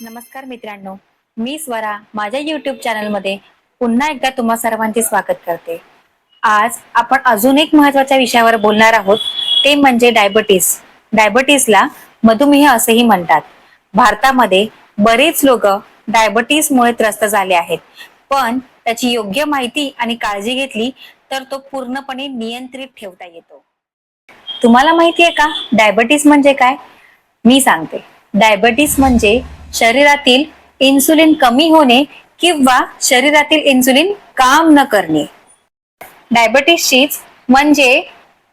नमस्कार मित्रांनो मी स्वरा माझ्या युट्यूब चॅनलमध्ये पुन्हा एकदा तुम्हा सर्वांचे स्वागत करते. आज आपण अजून एक महत्त्वाच्या विषयावर बोलणार आहोत ते म्हणजे डायबिटीस डायबिटीसला मधुमेह असेही म्हणतात. भारतामध्ये बरेच लोक डायबिटीसमुळे त्रस्त झाले आहेत. पण त्याची योग्य माहिती आणि काळजी घेतली तर तो पूर्णपणे नियंत्रित ठेवता येतो. तुम्हाला माहिती आहे का? डायबिटीस म्हणजे काय? मी सांगते. डायबिटीस म्हणजे शरीरातील इन्सुलिन कमी होणे किंवा शरीरातील इन्सुलिन काम न करणे. डायबिटीसचीच म्हणजे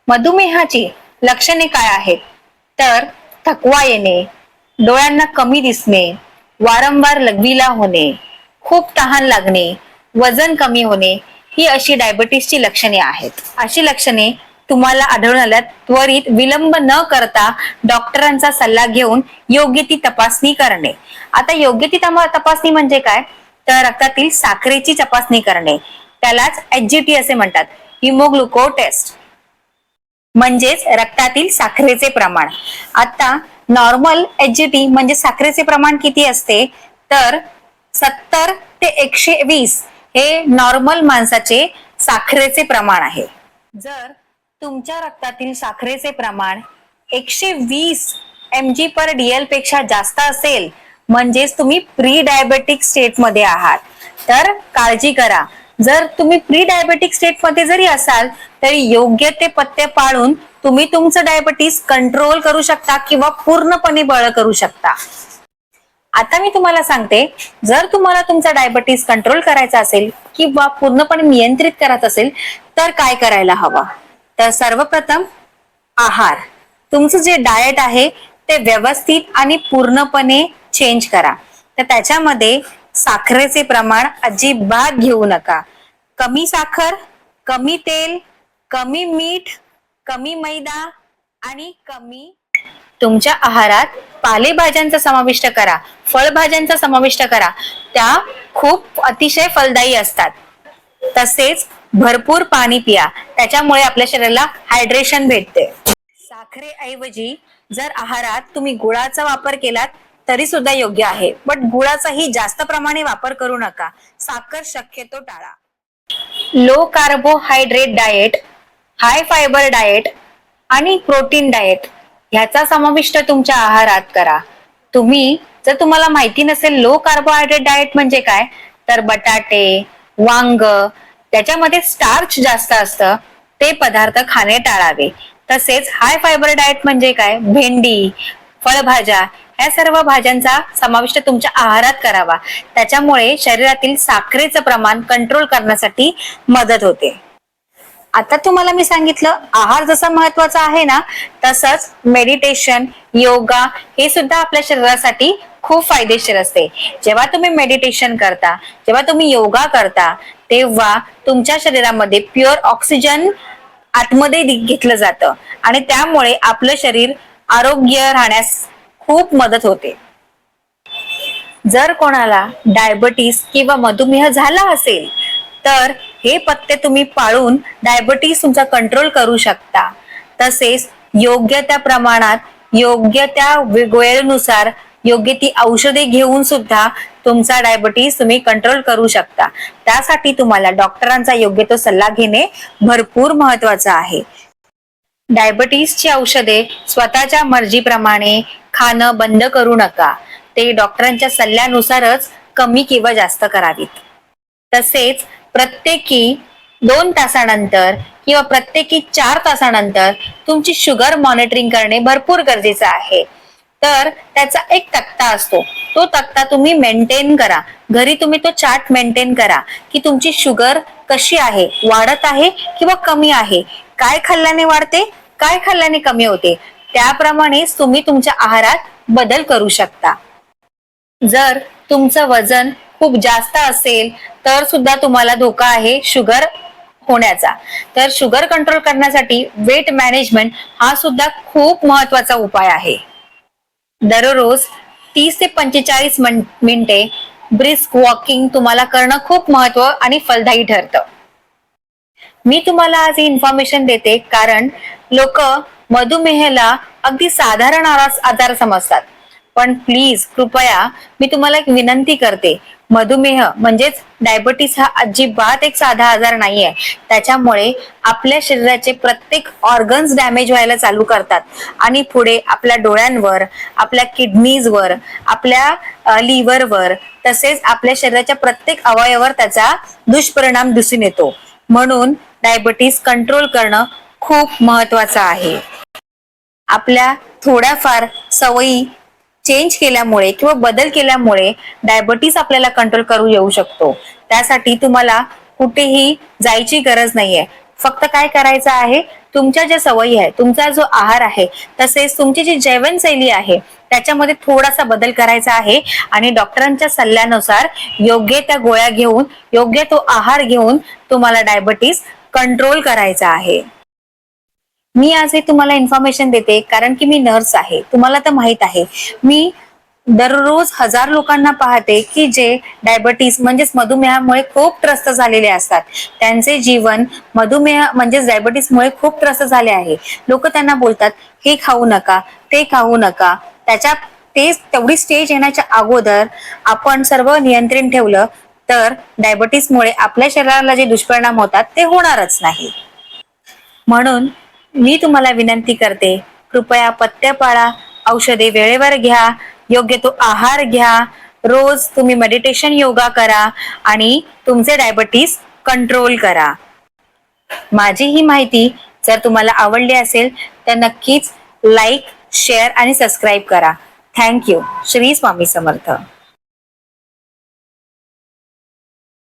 मधुमेहाची लक्षणे काय आहेत? तर थकवा येणे डोळ्यांना कमी दिसणे वारंवार लघवीला होणे खूप तहान लागणे वजन कमी होणे ही अशी डायबिटीसची लक्षणे आहेत. अशी लक्षणे तुम्हाला आढळून आल्यात. त्वरित विलंब न करता डॉक्टरांचा सल्ला घेऊन योग्य ती तपासणी करणे. आता योग्य ती तपासणी म्हणजे काय? तर रक्तातील साखरेची तपासणी करणे. त्यालाच एचजीटी असे म्हणतात. हिमोग्लुको टेस्ट म्हणजेच रक्तातील साखरेचे प्रमाण. आता नॉर्मल एचजीटी म्हणजे साखरेचे प्रमाण किती असते? तर सत्तर ते एकशे वीस हे नॉर्मल माणसाचे साखरेचे प्रमाण आहे. जर तुमच्या रक्तातील साखरेचे प्रमाण एकशे वीस एम जी पर डीएलपेक्षा जास्त असेल म्हणजेच तुम्ही प्री डायबेटिक स्टेटमध्ये आहात. तर काळजी करा. जर तुम्ही प्री डायबेटिक स्टेटमध्ये जरी असाल तरी योग्य ते पत्ते पाळून तुम्ही तुमचं डायबिटीस कंट्रोल करू शकता किंवा पूर्णपणे बळ करू शकता. आता मी तुम्हाला सांगते जर तुम्हाला तुमचा डायबिटीस कंट्रोल करायचा असेल किंवा पूर्णपणे नियंत्रित करायचं असेल तर काय करायला हवं? तर सर्वप्रथम आहार. तुमचं जे डाएट आहे ते व्यवस्थित आणि पूर्णपणे चेंज करा. तर त्याच्यामध्ये साखरेचे प्रमाण अजिबात घेऊ नका. कमी साखर कमी तेल कमी मीठ कमी मैदा आणि कमी तुमच्या आहारात पालेभाज्यांचा समाविष्ट करा. फळभाज्यांचा समाविष्ट करा. त्या खूप अतिशय फलदायी असतात. तसेच भरपूर पाणी पिया. त्याच्यामुळे आपल्या शरीराला हायड्रेशन भेटते. साखरेऐवजी जर आहारात तुम्ही गुळाचा वापर केलात तरी सुद्धा योग्य आहे. पण गुळाचाही जास्त प्रमाणे वापर करू नका. साखर शक्यतो टाळा. Low carbohydrate diet high fibre diet आणि प्रोटीन डाएट ह्याचा समाविष्ट तुमच्या आहारात करा. तुम्ही जर तुम्हाला माहिती नसेल लो कार्बोहायड्रेट डाएट म्हणजे काय तर बटाटे वांग त्याच्यामध्ये स्टार्च जास्त असतं ते पदार्थ खाणे टाळावे. तसेच हाय फायबर डाएट म्हणजे काय? भेंडी फळभाज्या या सर्व भाज्यांचा समाविष्ट तुमच्या आहारात करावा. त्याच्यामुळे शरीरातील साखरेचं प्रमाण कंट्रोल करण्यासाठी मदत होते. आता तुम्हाला मी सांगितलं आहार जसा महत्त्वाचा आहे ना तसंच मेडिटेशन योगा हे सुद्धा आपल्या शरीरासाठी खूप फायदेशीर असते. जेव्हा तुम्ही मेडिटेशन करता जेव्हा तुम्ही योगा करता तेव्हा तुमच्या शरीरामध्ये प्युअर ऑक्सिजन आतमध्ये घेतलं जातं. आणि त्यामुळे आपलं शरीर आरोग्य राहण्यास खूप मदत होते. जर कोणाला डायबिटीस किंवा मधुमेह झाला असेल तर हे पत्ते तुम्ही पाळून डायबिटीस तुमचा कंट्रोल करू शकता. तसेच योग्य त्या प्रमाणात योग्य त्या वेळेनुसार योग्य ती औषधे घेऊन सुद्धा तुमचा डायबिटीस तुम्ही कंट्रोल करू शकता. त्यासाठी तुम्हाला डॉक्टरांचा योग्य तो सल्ला घेणे भरपूर महत्वाचं आहे. डायबिटीसची औषधे स्वतःच्या मर्जीप्रमाणे खाणं बंद करू नका. ते डॉक्टरांच्या सल्ल्यानुसारच कमी किंवा जास्त करावीत. तसेच प्रत्येकी दोन तासानंतर किंवा प्रत्येकी चार तासानंतर तुमची शुगर मॉनिटरिंग करणे भरपूर गरजेचं आहे. तर त्याचा एक तक्ता असतो. तो तक्ता तुम्ही मेंटेन करा. घरी तुम्ही तो चार्ट मेंटेन करा की तुमची शुगर कशी आहे? वाढत आहे किंवा कमी आहे? काय खाल्ल्याने वाढते? काय खाल्ल्याने कमी होते? त्याप्रमाणेच तुम्ही तुमच्या आहारात बदल करू शकता. जर तुमचं वजन खूप जास्त असेल तर सुद्धा तुम्हाला धोका आहे शुगर होण्याचा. तर शुगर कंट्रोल करण्यासाठी वेट मॅनेजमेंट हा सुद्धा खूप महत्त्वाचा उपाय आहे. दररोज तीस ते पंचेचाळीस मिनिटे ब्रिस्क वॉकिंग तुम्हाला करणं खूप महत्त्व आणि फलदायी ठरतं. मी तुम्हाला आज ही इन्फॉर्मेशन देते कारण लोक मधुमेहाला अगदी साधारण आजार समजतात. पण प्लीज कृपया मी तुम्हाला एक विनंती करते. मधुमेह म्हणजेच डायबिटीस हा अजिबात एक साधा आजार नाही आहे त्याच्यामुळे आपल्या शरीराचे प्रत्येक ऑर्गन्स डॅमेज व्हायला चालू करतात. आणि पुढे आपल्या डोळ्यांवर आपल्या किडनीजवर आपल्या लिव्हरवर तसेच आपल्या शरीराच्या प्रत्येक अवयवावर त्याचा दुष्परिणाम दिसून येतो. म्हणून डायबिटीस कंट्रोल करणं खूप महत्वाचं आहे. आपल्या थोड्याफार सवयी चेंज केल्यामुळे किंवा बदल केल्यामुळे डायबिटीस आपल्याला कंट्रोल करू येऊ शकतो. त्यासाठी तुम्हाला कुठेही जायची गरज नाहीये. फक्त काय करायचं आहे? तुमच्या ज्या सवयी आहे तुमचा जो आहार आहे तसेच तुमची जी जीवनशैली आहे त्याच्यामध्ये थोडासा बदल करायचा आहे आणि डॉक्टरांच्या सल्ल्यानुसार योग्य त्या गोळ्या घेऊन योग्य तो आहार घेऊन तुम्हाला डायबिटीस कंट्रोल करायचा आहे. मी आज हे तुम्हाला इन्फॉर्मेशन देते कारण की मी नर्स आहे. तुम्हाला तर माहीत आहे. मी दररोज हजार लोकांना पाहते की जे डायबिटीस म्हणजेच मधुमेहामुळे खूप त्रस्त झालेले असतात. त्यांचे जीवन मधुमेह म्हणजेच डायबिटीसमुळे खूप त्रस्त झाले आहे. लोक त्यांना बोलतात हे खाऊ नका ते खाऊ नका. त्याच्या ते तेवढी स्टेज येण्याच्या अगोदर आपण सर्व नियंत्रण ठेवलं तर डायबिटीसमुळे आपल्या शरीराला जे दुष्परिणाम होतात ते होणारच नाही. म्हणून मी तुम्हाला विनंती करते कृपया पत्त्या पाळा औषधे वेळेवर घ्या योग्य तो आहार घ्या रोज तुम्ही मेडिटेशन योगा करा आणि तुमचे डायबिटीस कंट्रोल करा. माझी ही माहिती जर तुम्हाला आवडली असेल तर नक्कीच लाईक शेअर आणि सबस्क्राईब करा. Thank you Shri Swami Samarth.